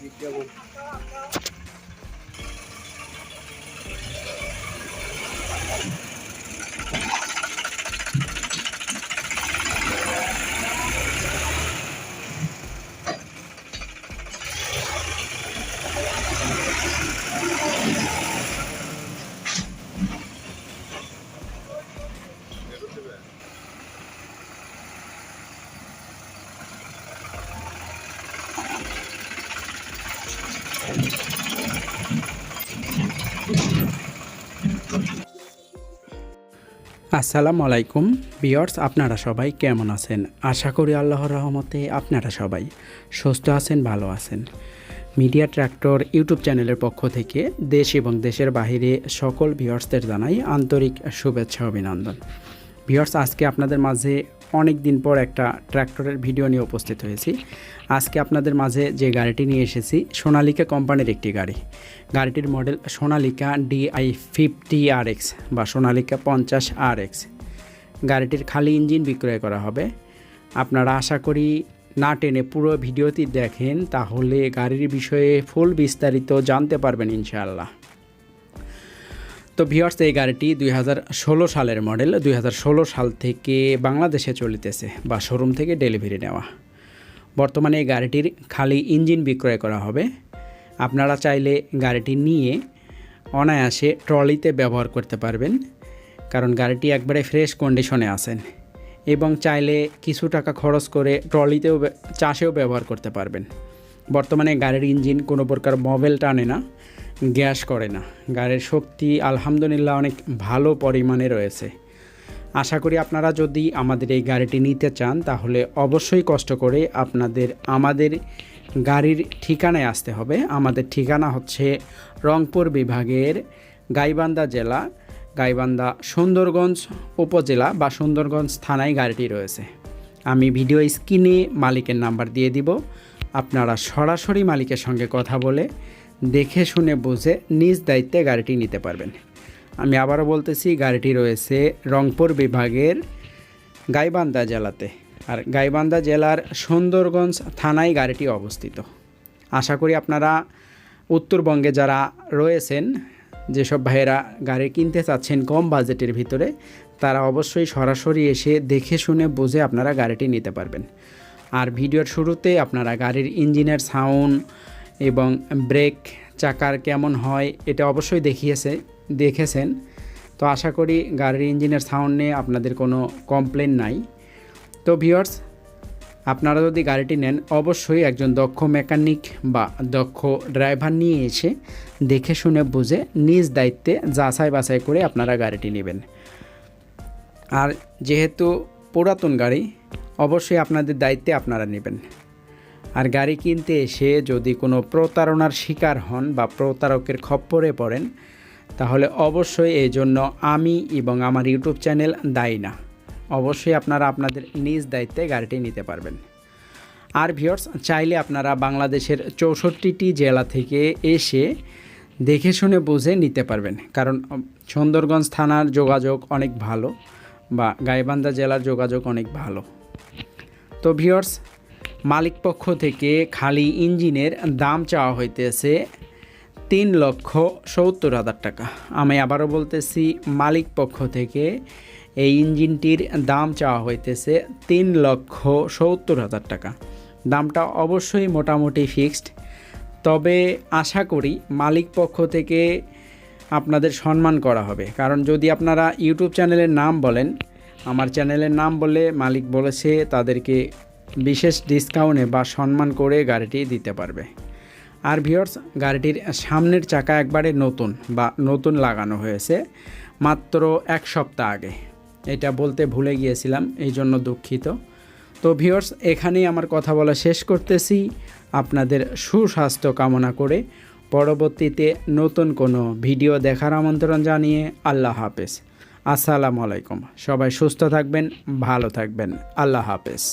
বিজ্ঞাপন আসসালামু আলাইকুম। বিয়ার্স আপনারা সবাই কেমন আছেন? আশা করি আল্লাহর রহমতে আপনারা সবাই সুস্থ আছেন, ভালো আছেন। মিডিয়া ট্র্যাক্টর ইউটিউব চ্যানেলের পক্ষ থেকে দেশ এবং দেশের বাহিরে সকল ভিউয়ার্সদের জানাই আন্তরিক শুভেচ্ছা অভিনন্দন। ভিউয়ার্স, আজকে আপনাদের মাঝে অনেক দিন পর একটা ট্র্যাক্টরের ভিডিও নিয়ে উপস্থিত হয়েছি। আজকে আপনাদের মাঝে যে গাড়িটি নিয়ে এসেছি, সোনালিকা কোম্পানির একটি গাড়ি। গাড়িটির model Sonalika DI fifty R X বা সোনালিকা পঞ্চাশ আর এক্স। গাড়িটির খালি ইঞ্জিন বিক্রয় করা হবে। আপনারা আশা করি না টেনে পুরো ভিডিওটি দেখেন, তাহলে গাড়ির বিষয়ে ফুল বিস্তারিত জানতে পারবেন ইনশাআল্লাহ। তো ভিওর্স এই গাড়িটি দুই হাজার ষোলো সালের মডেল দুই হাজার ষোলো সাল থেকে বাংলাদেশে চলিতেছে বা শোরুম থেকে ডেলিভারি নেওয়া। বর্তমানে এই গাড়িটির খালি ইঞ্জিন বিক্রয় করা হবে। আপনারা চাইলে গাড়িটি নিয়ে অনায়াসে ট্রলিতে ব্যবহার করতে পারবেন, কারণ গাড়িটি একবারে ফ্রেশ কন্ডিশনে আছেন। এবং চাইলে কিছু টাকা খরচ করে ট্রলিতেও চাষেও ব্যবহার করতে পারবেন। বর্তমানে গাড়ির ইঞ্জিন কোনো প্রকার মোবাইল টানে না, গ্যাস করে না। গাড়ির শক্তি আলহামদুলিল্লাহ অনেক ভালো পরিমাণে রয়েছে। আশা করি আপনারা যদি আমাদের এই গাড়িটি নিতে চান, তাহলে অবশ্যই কষ্ট করে আপনাদের, আমাদের গাড়ির ঠিকানায় আসতে হবে। আমাদের ঠিকানা হচ্ছে রংপুর বিভাগের গাইবান্ধা জেলা গাইবান্ধা সুন্দরগঞ্জ উপজেলা বা সুন্দরগঞ্জ থানায় গাড়িটি রয়েছে। আমি ভিডিও স্ক্রিনে মালিকের নাম্বার দিয়ে দিব। আপনারা সরাসরি মালিকের সঙ্গে কথা বলে দেখে শুনে বুঝে নিজ দায়িত্বে গাড়িটি নিতে পারবেন। আমি আবারও বলতেছি, গাড়িটি রয়েছে রংপুর বিভাগের গাইবান্ধা জেলাতে আর গাইবান্ধা জেলার সুন্দরগঞ্জ থানায় গাড়িটি অবস্থিত। আশা করি আপনারা উত্তরবঙ্গে যারা রয়েছেন যেসব ভাইয়েরা গাড়ি কিনতে চাচ্ছেন কম বাজেটের ভিতরে, তারা অবশ্যই সরাসরি এসে দেখে শুনে বুঝে আপনারা গাড়িটি নিতে পারবেন। আর ভিডিওর শুরুতে আপনারা গাড়ির ইঞ্জিনের সাউন্ড এবং ব্রেক, চাকার কেমন হয়, এটা অবশ্যই দেখিয়েছে, দেখেছেন। তো আশা করি গাড়ির ইঞ্জিনের সাউন্ড নিয়ে আপনাদের কোনো কমপ্লেন নাই। তো ভিউয়ার্স আপনারা যদি গাড়িটি নেন, অবশ্যই একজন দক্ষ মেকানিক বা দক্ষ ড্রাইভার নিয়ে এসে দেখে শুনে বুঝে নিজ দায়িত্বে যাচাই বাছাই করে আপনারা গাড়িটি নেবেন। আর যেহেতু পুরাতন গাড়ি, অবশ্যই আপনাদের দায়িত্বে আপনারা নেবেন। আর গাড়ি কিনতে এসে যদি কোনো প্রতারণার শিকার হন বা প্রতারকের খপ্পরে পড়েন, তাহলে অবশ্যই এই জন্য আমি এবং আমার ইউটিউব চ্যানেল দায়ী না। অবশ্যই আপনারা আপনাদের নিজ দায়িত্বে গাড়িটি নিতে পারবেন। আর ভিওর্স চাইলে আপনারা বাংলাদেশের চৌষট্টিটি জেলা থেকে এসে দেখে শুনে বুঝে নিতে পারবেন। কারণ সুন্দরগঞ্জ থানার যোগাযোগ অনেক ভালো বা গাইবান্ধা জেলার যোগাযোগ অনেক ভালো। তো ভিওর্স মালিক পক্ষ থেকে খালি ইঞ্জিনের দাম চাওয়া হইতেছে তিন লক্ষ সত্তর হাজার টাকা। আমি আবারও বলতেছি, মালিক পক্ষ থেকে এই ইঞ্জিনটির দাম চাওয়া হইতেছে তিন লক্ষ সত্তর হাজার টাকা। দামটা অবশ্যই মোটামুটি ফিক্সড। তবে আশা করি মালিক পক্ষ থেকে আপনাদের সম্মান করা হবে। কারণ যদি আপনারা ইউটিউব চ্যানেলের নাম বলেন, আমার চ্যানেলের নাম বলে মালিক বলেছে তাদেরকে বিশেষ ডিসকাউন্টে বা সম্মান করে গাড়িটি দিতে পারবে। আর ভিওর্স গাড়িটির সামনের চাকা একবারে নতুন বা নতুন লাগানো হয়েছে মাত্র এক সপ্তাহ আগে। এটা বলতে ভুলে গিয়েছিলাম, এই জন্য দুঃখিত। তো ভিওর্স এখানেই আমার কথা বলা শেষ করতেছি। আপনাদের সুস্বাস্থ্য কামনা করে পরবর্তীতে নতুন কোনো ভিডিও দেখার আমন্ত্রণ জানিয়ে আল্লাহ হাফেজ। আসসালামু আলাইকুম। সবাই সুস্থ থাকবেন, ভালো থাকবেন। আল্লাহ হাফেজ।